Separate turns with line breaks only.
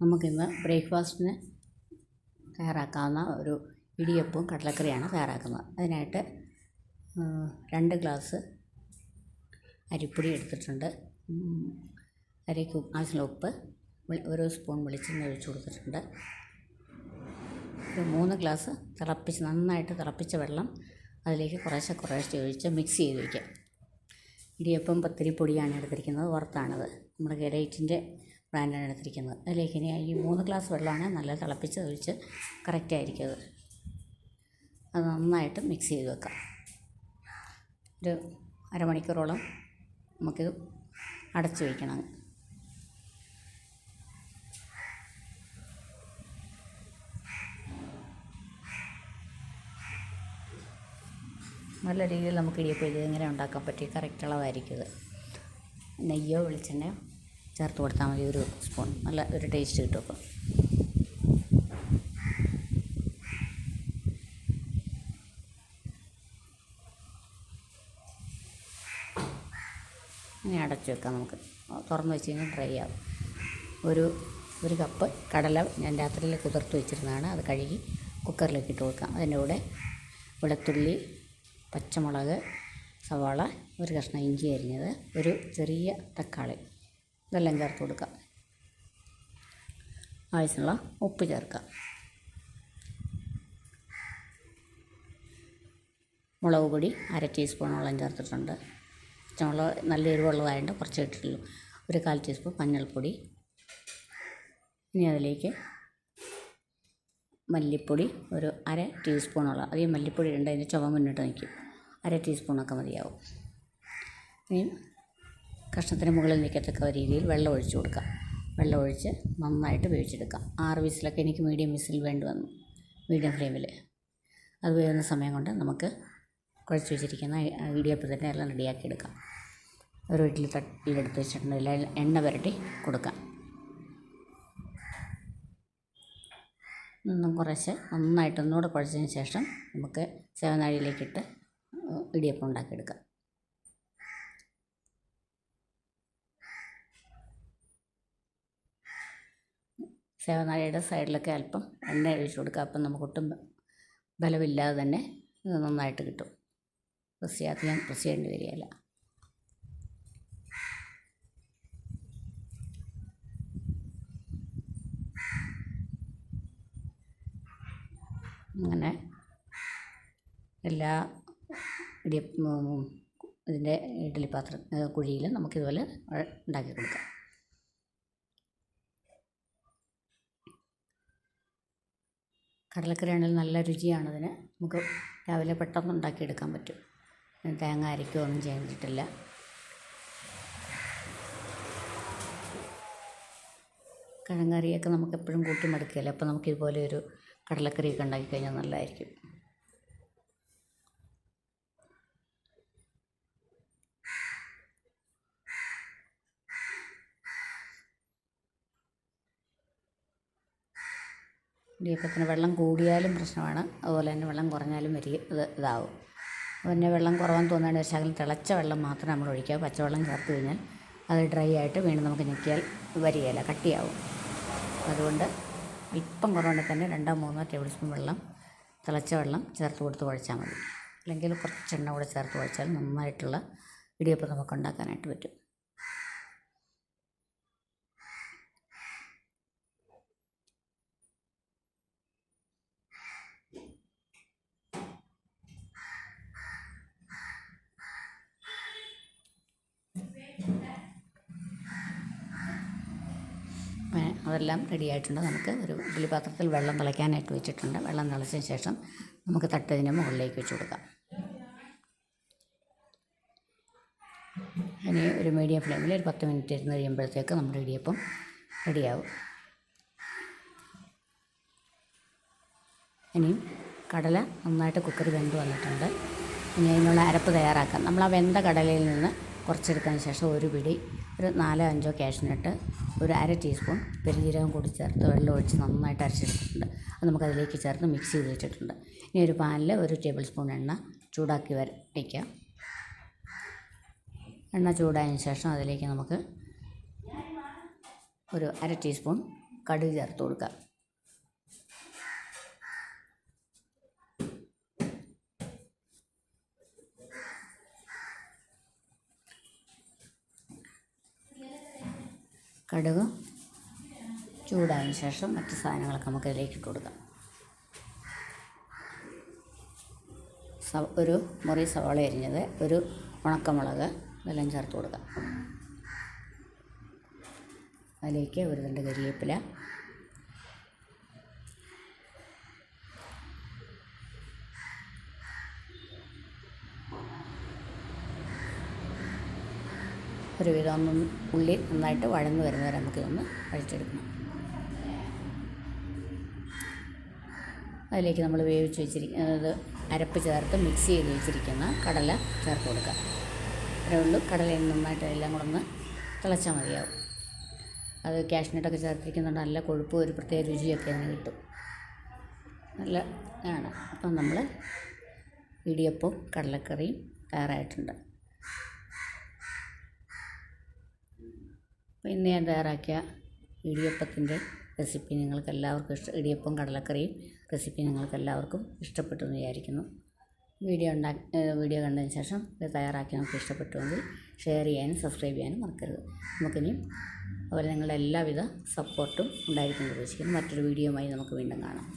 നമുക്കിന്ന് ബ്രേക്ക്ഫാസ്റ്റിന് തയ്യാറാക്കാവുന്ന ഒരു ഇടിയപ്പവും കടലക്കറിയാണ് തയ്യാറാക്കുന്നത്. അതിനായിട്ട് രണ്ട് ഗ്ലാസ് അരിപ്പൊടി എടുത്തിട്ടുണ്ട്. അരയ്ക്ക് ആവശ്യമുള്ള ഉപ്പ് ഒരു സ്പൂൺ വെളിച്ചെണ്ണ ഒഴിച്ച് കൊടുത്തിട്ടുണ്ട്. മൂന്ന് ഗ്ലാസ് തിളപ്പിച്ച് നന്നായിട്ട് തിളപ്പിച്ച വെള്ളം അതിലേക്ക് കുറേശ്ശെ കുറേശ്ശെ ഒഴിച്ച് മിക്സ് ചെയ്ത് വയ്ക്കുക ഇടിയപ്പം പത്തിരി പൊടിയാണ് എടുത്തിരിക്കുന്നത് വറുത്താണത്. നമ്മുടെ ഗരൈറ്റിന്റെ ബ്രാൻഡാണ് എടുത്തിരിക്കുന്നത്. അതിലേക്ക് ഇനി ഈ മൂന്ന് ഗ്ലാസ് വെള്ളമാണ് നല്ല തിളപ്പിച്ച് ഒഴിച്ച് കറക്റ്റായിരിക്കും അത്. അത് നന്നായിട്ട് മിക്സ് ചെയ്ത് വെക്കാം. ഒരു അരമണിക്കൂറോളം നമുക്കിത് അടച്ചു വയ്ക്കണം. നല്ല രീതിയിൽ നമുക്ക് ഇടിയപ്പം ഇത് എങ്ങനെ ഉണ്ടാക്കാൻ പറ്റിയ കറക്റ്റ് അളവായിരിക്കും ഇത്. നെയ്യോ വെളിച്ചെണ്ണയോ ചേർത്ത് കൊടുത്താൽ മതി ഒരു സ്പൂൺ. നല്ല ഒരു ടേസ്റ്റ് കിട്ടും അപ്പം. ഇനി അടച്ചു വെക്കാം നമുക്ക്. തുറന്ന് വെച്ച് കഴിഞ്ഞാൽ ഡ്രൈ ആവും. ഒരു ഒരു കപ്പ് കടല ഞാൻ രാത്രിയിൽ കുതിർത്ത് വെച്ചിരുന്നതാണ്. അത് കഴുകി കുക്കറിലേക്ക് ഇട്ട് കൊടുക്കാം. അതിന്റെ കൂടെ വെളുത്തുള്ളി പച്ചമുളക് സവാള ഒരു കഷ്ണം ഇഞ്ചി അരിഞ്ഞത് ഒരു ചെറിയ തക്കാളി. ഇതെല്ലാം ചേർത്ത് കൊടുക്കാം ആവശ്യമുള്ള ഉപ്പ് ചേർക്കാം മുളക് പൊടി അര ടീസ്പൂണോളം ചേർത്തിട്ടുണ്ട്. പച്ചമുളക് നല്ല എരിവുള്ളതായതുകൊണ്ട് കുറച്ച് ഇട്ടിട്ടുള്ളൂ. ഒരു കാൽ ടീസ്പൂൺ മഞ്ഞൾപ്പൊടി. ഇനി അതിലേക്ക് മല്ലിപ്പൊടി ഒരു അര ടീസ്പൂണോളം. അധികം മല്ലിപ്പൊടി ഉണ്ട് അതിന്റെ ചുവ മുന്നിട്ട് നിൽക്കും. അര ടീസ്പൂണൊക്കെ മതിയാവും. ഇനി കഷ്ണത്തിന് മുകളിൽ നിൽക്കത്തക്ക രീതിയിൽ വെള്ളം ഒഴിച്ച് കൊടുക്കാം. വെള്ളം ഒഴിച്ച് നന്നായിട്ട് വേവിച്ചെടുക്കാം. ആറ് വിസിലൊക്കെ എനിക്ക് മീഡിയം വിസിൽ വേണ്ടി വന്നു മീഡിയം ഫ്ലെയിമിൽ. അത് വേവുന്ന സമയം കൊണ്ട് നമുക്ക് കുഴച്ച് വെച്ചിരിക്കുന്ന ഇടിയപ്പത്തിന്റെ എല്ലാം റെഡിയാക്കി എടുക്കാം. ഒരു വീട്ടിൽ തട്ടിലെടുത്ത് വെച്ചിട്ടുണ്ട്. അതിൽ എണ്ണ പുരട്ടി കൊടുക്കാം. ഒന്നും കുറച്ച് നന്നായിട്ട് ഒന്നുകൂടെ കുഴച്ചതിന് ശേഷം നമുക്ക് സേവനാഴിയിലേക്കിട്ട് ഇടിയപ്പം ഉണ്ടാക്കിയെടുക്കാം. സേവനാഴിയുടെ സൈഡിലൊക്കെ അല്പം എണ്ണ ഒഴിച്ചു കൊടുക്കുക. അപ്പം നമുക്കൊട്ടും ബലമില്ലാതെ തന്നെ ഇത് നന്നായിട്ട് കിട്ടും. പ്രസ് ഞാൻ പ്രസ് ചെയ്യേണ്ടി വരികയില്ല. അങ്ങനെ എല്ലാ ഇടിയ ഇതിന്റെ ഇഡ്ഡലി പാത്രം കുഴിയിലും നമുക്കിതുപോലെ ഉണ്ടാക്കി കൊടുക്കാം. കടലക്കറി നല്ല രുചിയാണ് രുചിയാണതിന് നമുക്ക് രാവിലെ പെട്ടെന്ന് ഉണ്ടാക്കിയെടുക്കാൻ പറ്റും. തേങ്ങ അരയ്ക്കുകയോ ഒന്നും ചെയ്തിട്ടില്ല. കിഴങ്ങറിയൊക്കെ നമുക്ക് എപ്പോഴും കൂട്ടി മടുക്കുകയില്ല? അപ്പോൾ നമുക്ക് ഇതുപോലെ ഒരു കടലക്കറിയൊക്കെ ഉണ്ടാക്കി കഴിഞ്ഞാൽ നല്ലതായിരിക്കും. ഇടിയപ്പത്തിന് വെള്ളം കൂടിയാലും പ്രശ്നമാണ്. അതുപോലെ തന്നെ വെള്ളം കുറഞ്ഞാലും വലിയ ഇത് ഇതാവും. പിന്നെ വെള്ളം കുറവാന്ന് തോന്നുകയാണെങ്കിൽ ഒരു ശകലം തിളച്ച വെള്ളം മാത്രം നമ്മൾ ഒഴിക്കുക. പച്ചവെള്ളം ചേർത്ത് കഴിഞ്ഞാൽ അത് ഡ്രൈ ആയിട്ട് വീണ്ടും നമുക്ക് ഞെക്കിയാൽ വരികയില്ല കട്ടിയാവും. അതുകൊണ്ട് അല്പം കുറവുണ്ടെങ്കിൽ തന്നെ രണ്ടോ മൂന്നോ ടേബിൾ സ്പൂൺ വെള്ളം തിളച്ച വെള്ളം ചേർത്ത് കൊടുത്ത് കുഴച്ചാൽ മതി. അല്ലെങ്കിൽ കുറച്ച് എണ്ണ കൂടെ ചേർത്ത് കുഴച്ചാൽ നന്നായിട്ടുള്ള ഇടിയപ്പം നമുക്ക് ഉണ്ടാക്കാനായിട്ട് പറ്റും. അതെല്ലാം റെഡി ആയിട്ടുണ്ട് നമുക്ക് ഒരു ഇഡ്ഡലി പാത്രത്തിൽ വെള്ളം തിളയ്ക്കാനായിട്ട് വെച്ചിട്ടുണ്ട്. വെള്ളം തിളച്ചതിന് ശേഷം നമുക്ക് തട്ടതിന് മുകളിലേക്ക് വെച്ച് കൊടുക്കാം. ഇനി ഒരു മീഡിയം ഫ്ലെയിമിൽ ഒരു പത്ത് മിനിറ്റ് ഇരുന്ന് കഴിയുമ്പോഴത്തേക്ക് നമ്മുടെ ഇടിയപ്പം റെഡിയാവും. ഇനിയും കടല നന്നായിട്ട് കുക്കർ വെന്ത് വന്നിട്ടുണ്ട്. ഇനി അതിനുള്ള അരപ്പ് തയ്യാറാക്കാം. നമ്മൾ ആ വെന്ത കടലയിൽ നിന്ന് കുറച്ചെടുത്തതിന് ശേഷം ഒരു പിടി ഒരു നാലോ അഞ്ചോ കാഷ്നട്ട് ഒരു അര ടീസ്പൂൺ പെരുംജീരകം കൂടി ചേർത്ത് വെള്ളം ഒഴിച്ച് നന്നായിട്ട് അരച്ചെടുത്തിട്ടുണ്ട്. അത് നമുക്ക് അതിലേക്ക് ചേർത്ത് മിക്സ് ചെയ്ത് വെച്ചിട്ടുണ്ട്. ഇനി ഒരു പാനിൽ ഒരു ടേബിൾ സ്പൂൺ എണ്ണ ചൂടാക്കി വര വയ്ക്കാം എണ്ണ ചൂടായതിന് ശേഷം അതിലേക്ക് നമുക്ക് ഒരു അര ടീസ്പൂൺ കടുക് ചേർത്ത് കൊടുക്കുക കടുക് ചൂടായതിനു ശേഷം മറ്റ് സാധനങ്ങളൊക്കെ നമുക്ക് അതിലേക്ക് ഇട്ട് കൊടുക്കാം. സവ ഒരു മുറി സവാള അരിഞ്ഞത് ഒരു ഉണക്കമുളക് ഇതെല്ലാം ചേർത്ത് കൊടുക്കാം. അതിലേക്ക് ഒരു രണ്ട് കരിവേപ്പില ഒരു വിധം ഒന്ന് ഉള്ളി നന്നായിട്ട് വഴന്ന് വരുന്നവരെ നമുക്കിതൊന്ന് വഴിച്ചെടുക്കണം അതിലേക്ക് നമ്മൾ വേവിച്ച് വെച്ചിരിക്കുന്നത് അരപ്പ് ചേർത്ത് മിക്സ് ചെയ്ത് വെച്ചിരിക്കുന്ന കടല ചേർത്ത് കൊടുക്കുക. അത്രേ ഉള്ളൂ. കടലയിൽ നന്നായിട്ട് എല്ലാം കൂടെ ഒന്ന് തിളച്ചാൽ മതിയാവും. അത് കാഷ്നട്ടൊക്കെ ചേർത്തിരിക്കുന്നുണ്ട്. നല്ല കൊഴുപ്പ് ഒരു പ്രത്യേക രുചിയൊക്കെ അതിന് കിട്ടും. നല്ല ആണ്. അപ്പം നമ്മൾ ഇടിയപ്പവും കടലക്കറിയും തയ്യാറായിട്ടുണ്ട്. ഇന്ന് ഞാൻ തയ്യാറാക്കിയ ഇടിയപ്പത്തിന്റെ റെസിപ്പി നിങ്ങൾക്ക് എല്ലാവർക്കും ഇഷ്ടം ഇടിയപ്പം കടലക്കറിയും റെസിപ്പി നിങ്ങൾക്ക് എല്ലാവർക്കും ഇഷ്ടപ്പെട്ടു എന്ന് വിചാരിക്കുന്നു. വീഡിയോ ഉണ്ടാക്കി വീഡിയോ കണ്ടതിന് ശേഷം ഇത് തയ്യാറാക്കി നമുക്ക് ഇഷ്ടപ്പെട്ടുവെങ്കിൽ ഷെയർ ചെയ്യാനും സബ്സ്ക്രൈബ് ചെയ്യാനും മറക്കരുത്. നമുക്കിനിയും അതുപോലെ നിങ്ങളുടെ എല്ലാവിധ സപ്പോർട്ടും ഉണ്ടായിരിക്കുമെന്ന് പ്രതീക്ഷിക്കുന്നു. മറ്റൊരു വീഡിയോയുമായി നമുക്ക് വീണ്ടും കാണാം.